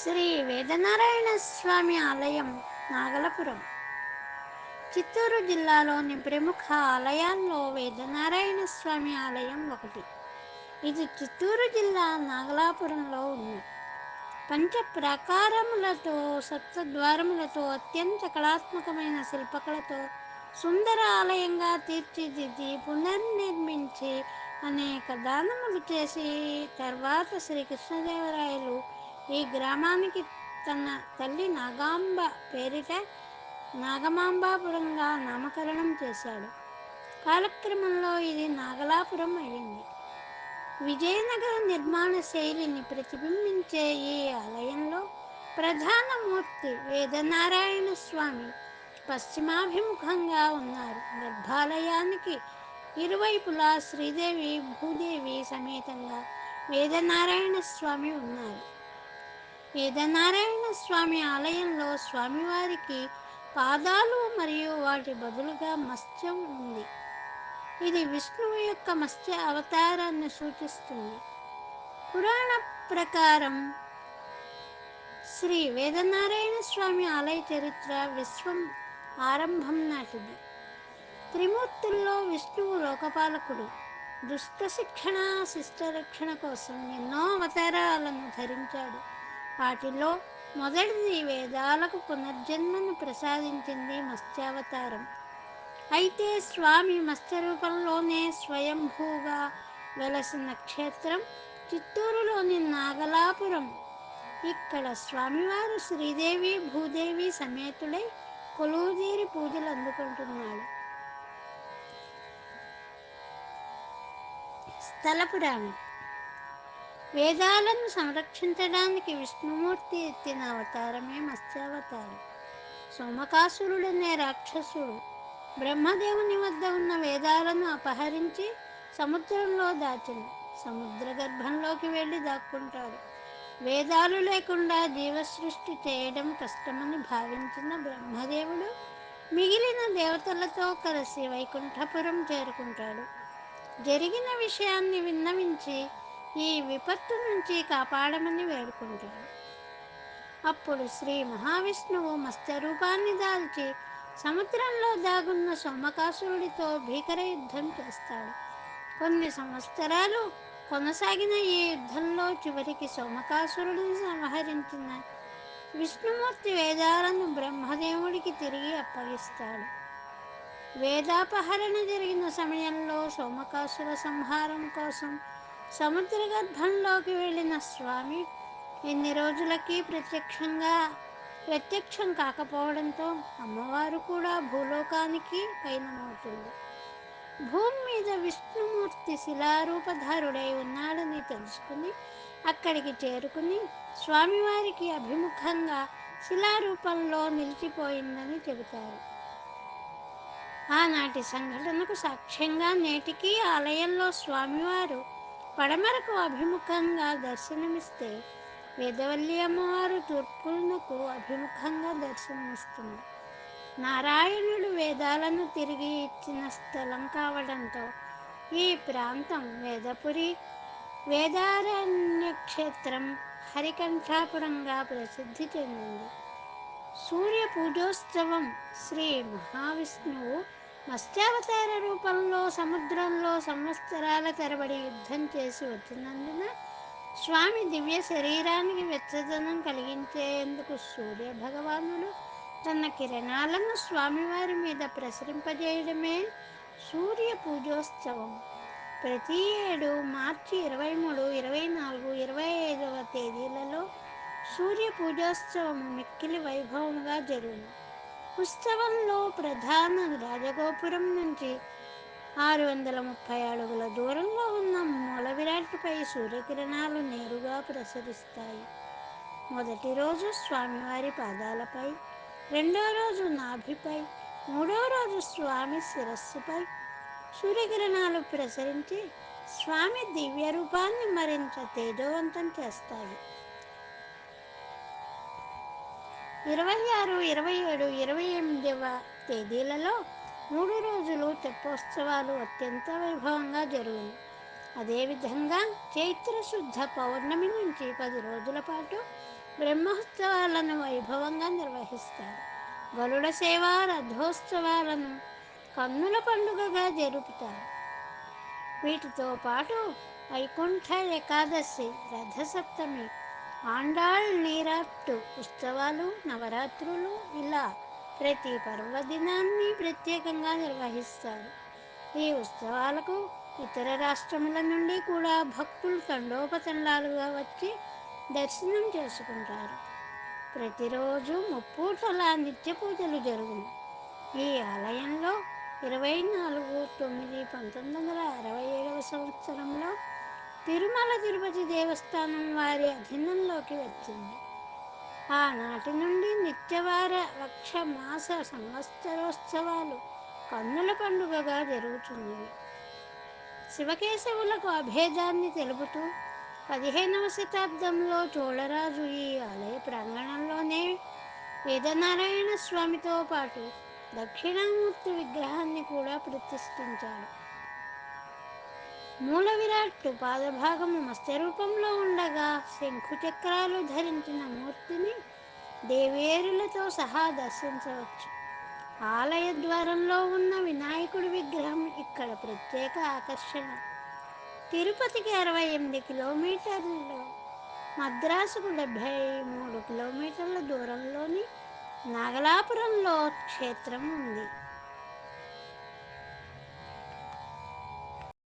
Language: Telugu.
శ్రీ వేదనారాయణ స్వామి ఆలయం నాగలపురం. చిత్తూరు జిల్లాలోని ప్రముఖ ఆలయాల్లో వేదనారాయణ స్వామి ఆలయం ఒకటి. ఇది చిత్తూరు జిల్లా నాగలాపురంలో ఉంది. పంచ ప్రాకారములతో సప్తద్వారములతో అత్యంత కళాత్మకమైన శిల్పకళతో సుందర ఆలయంగా తీర్చిదిద్ది పునర్నిర్మించి అనేక దానములు చేసి తర్వాత శ్రీకృష్ణదేవరాయలు ఈ గ్రామానికి తన తల్లి నాగాంబ పేరిట నాగమాంబాపురంగా నామకరణం చేశాడు. కాలక్రమంలో ఇది నాగలాపురం అయింది. విజయనగర నిర్మాణ శైలిని ప్రతిబింబించే ఈ ఆలయంలో ప్రధాన మూర్తి వేదనారాయణ స్వామి పశ్చిమాభిముఖంగా ఉన్నారు. గర్భాలయానికి ఇరువైపులా శ్రీదేవి భూదేవి సమేతంగా వేదనారాయణ స్వామి ఉన్నారు. వేదనారాయణ స్వామి ఆలయంలో స్వామివారికి పాదాలు మరియు వాటి బదులుగా మత్స్యం ఉంది. ఇది విష్ణువు యొక్క మత్స్య అవతారాన్ని సూచిస్తుంది. పురాణ ప్రకారం శ్రీ వేదనారాయణ స్వామి ఆలయ చరిత్ర విశ్వం ఆరంభం నాటిది. త్రిమూర్తుల్లో విష్ణువు లోకపాలకుడు. దుష్ట శిక్షణ శిష్టరక్షణ కోసం ఎన్నో అవతారాలను ధరించాడు. వాటిలో మొదటిది వేదాలకు పునర్జన్మను ప్రసాదించింది మత్స్యావతారం. అయితే స్వామి మత్స్య రూపంలోనే స్వయంభూగా వెలసిన క్షేత్రం చిత్తూరులోని నాగలాపురం. ఇక్కడ స్వామివారు శ్రీదేవి భూదేవి సమేతుడై కొలువుదీరి పూజలు అందుకుంటున్నాడు. స్థల పురాణం వేదాలను సంరక్షించడానికి విష్ణుమూర్తి ఎత్తిన అవతారమే మత్స్యావతారం. సోమకాసురుడనే రాక్షసుడు బ్రహ్మదేవుని వద్ద ఉన్న వేదాలను అపహరించి సముద్రంలో దాచిన సముద్ర గర్భంలోకి వెళ్ళి దాక్కుంటాడు. వేదాలు లేకుండా జీవసృష్టి చేయడం కష్టమని భావించిన బ్రహ్మదేవుడు మిగిలిన దేవతలతో కలిసి వైకుంఠపురం చేరుకుంటాడు. జరిగిన విషయాన్ని విన్నవించి ఈ విపత్తు నుంచి కాపాడమని వేడుకుంటాడు అప్పుడు శ్రీ మహావిష్ణువు మత్స్య రూపాన్ని దాల్చి సముద్రంలో దాగున్న సోమకాసురుడితో భీకర యుద్ధం చేస్తాడు. కొన్ని సంవత్సరాలు కొనసాగిన ఈ యుద్ధంలో చివరికి సోమకాసురుడిని సంహరించిన విష్ణుమూర్తి వేదాలను బ్రహ్మదేవుడికి తిరిగి అప్పగిస్తాడు. వేదాపహరణ జరిగిన సమయంలో సోమకాసుర సంహారం కోసం సముద్ర గర్భంలోకి వెళ్ళిన స్వామి ఎన్ని రోజులకి ప్రత్యక్షంగా ప్రత్యక్షం కాకపోవడంతో అమ్మవారు కూడా భూలోకానికి పయనమవుతుంది భూమి మీద విష్ణుమూర్తి శిలారూపధారుడై ఉన్నాడని తెలుసుకుని అక్కడికి చేరుకుని స్వామివారికి అభిముఖంగా శిలారూపంలో నిలిచిపోయిందని చెబుతారు. ఆనాటి సంఘటనకు సాక్ష్యంగా నేటికి ఆలయంలో స్వామివారు పడమరకు అభిముఖంగా దర్శనమిస్తే వేదవల్లి అమ్మవారు తూర్పునకు అభిముఖంగా దర్శనమిస్తుంది. నారాయణుడు వేదాలను తిరిగి ఇచ్చిన స్థలం కావడంతో ఈ ప్రాంతం వేదపురి వేదారణ్య క్షేత్రం హరికంఠాపురంగా ప్రసిద్ధి చెందింది. సూర్య పూజోత్సవం శ్రీ మహావిష్ణువు మత్స్యావతార రూపంలో సముద్రంలో సంవత్సరాల తరబడి యుద్ధం చేసి వచ్చినందున స్వామి దివ్య శరీరానికి వెచ్చదనం కలిగించేందుకు సూర్య భగవానుడు తన కిరణాలను స్వామివారి మీద ప్రసరింపజేయడమే సూర్య పూజోత్సవం. ప్రతి ఏడు మార్చి ఇరవై మూడు ఇరవై నాలుగు ఇరవై ఐదవ తేదీలలో సూర్య పూజోత్సవం మిక్కిలి వైభవంగా జరుగును. ఉత్సవంలో ప్రధాన రాజగోపురం నుంచి ఆరు వందల ముప్పై అడుగుల దూరంలో ఉన్న మూల విరాట్పై సూర్యకిరణాలు నేరుగా ప్రసరిస్తాయి. మొదటి రోజు స్వామివారి పాదాలపై రెండో రోజు నాభిపై మూడో రోజు స్వామి శిరస్సుపై సూర్యకిరణాలు ప్రసరించి స్వామి దివ్య రూపాన్ని మరింత తేజవంతం చేస్తాయి. ఇరవై ఆరు ఇరవై ఏడు ఇరవై ఎనిమిదవ తేదీలలో మూడు రోజులు తెప్పోత్సవాలు అత్యంత వైభవంగా జరుగును అదేవిధంగా చైత్ర శుద్ధ పౌర్ణమి నుంచి పది రోజుల పాటు బ్రహ్మోత్సవాలను వైభవంగా నిర్వహిస్తారు. గరుడ సేవ రథోత్సవాలను కన్నుల పండుగగా జరుపుతారు. వీటితో పాటు వైకుంఠ ఏకాదశి రథసప్తమి ఆండాళ్ నీరాట్టు ఉత్సవాలు నవరాత్రులు ఇలా ప్రతి పర్వదినాన్ని ప్రత్యేకంగా నిర్వహిస్తారు. ఈ ఉత్సవాలకు ఇతర రాష్ట్రముల నుండి కూడా భక్తులు తండోపతండాలుగా వచ్చి దర్శనం చేసుకుంటారు. ప్రతిరోజు ముప్పూటల నిత్య పూజలు జరుగును. ఈ ఆలయంలో ఇరవై నాలుగు తొమ్మిది పంతొమ్మిది వందల అరవై ఏడవ సంవత్సరంలో తిరుమల తిరుపతి దేవస్థానం వారి అధీనంలోకి వచ్చింది. ఆనాటి నుండి నిత్యవార వక్ష మాస సంవత్సరోత్సవాలు కన్నుల పండుగగా జరుగుతున్నాయి. శివకేశవులకు అభేదాన్ని తెలుపుతూ పదిహేనవ శతాబ్దంలో చోళరాజు ఈ ఆలయ ప్రాంగణంలోనే వేదనారాయణ స్వామితో పాటు దక్షిణామూర్తి విగ్రహాన్ని కూడా ప్రతిష్ఠించాడు. మూల విరాట్టు పాదభాగము మత్స్య రూపంలో ఉండగా శంఖు చక్రాలు ధరించిన మూర్తిని దేవేరులతో సహా దర్శించవచ్చు. ఆలయ ద్వారంలో ఉన్న వినాయకుడి విగ్రహం ఇక్కడ ప్రత్యేక ఆకర్షణ. తిరుపతికి అరవై ఎనిమిది కిలోమీటర్లు మద్రాసుకు డెబ్భై మూడు కిలోమీటర్ల దూరంలోని నాగలాపురంలో క్షేత్రం ఉంది.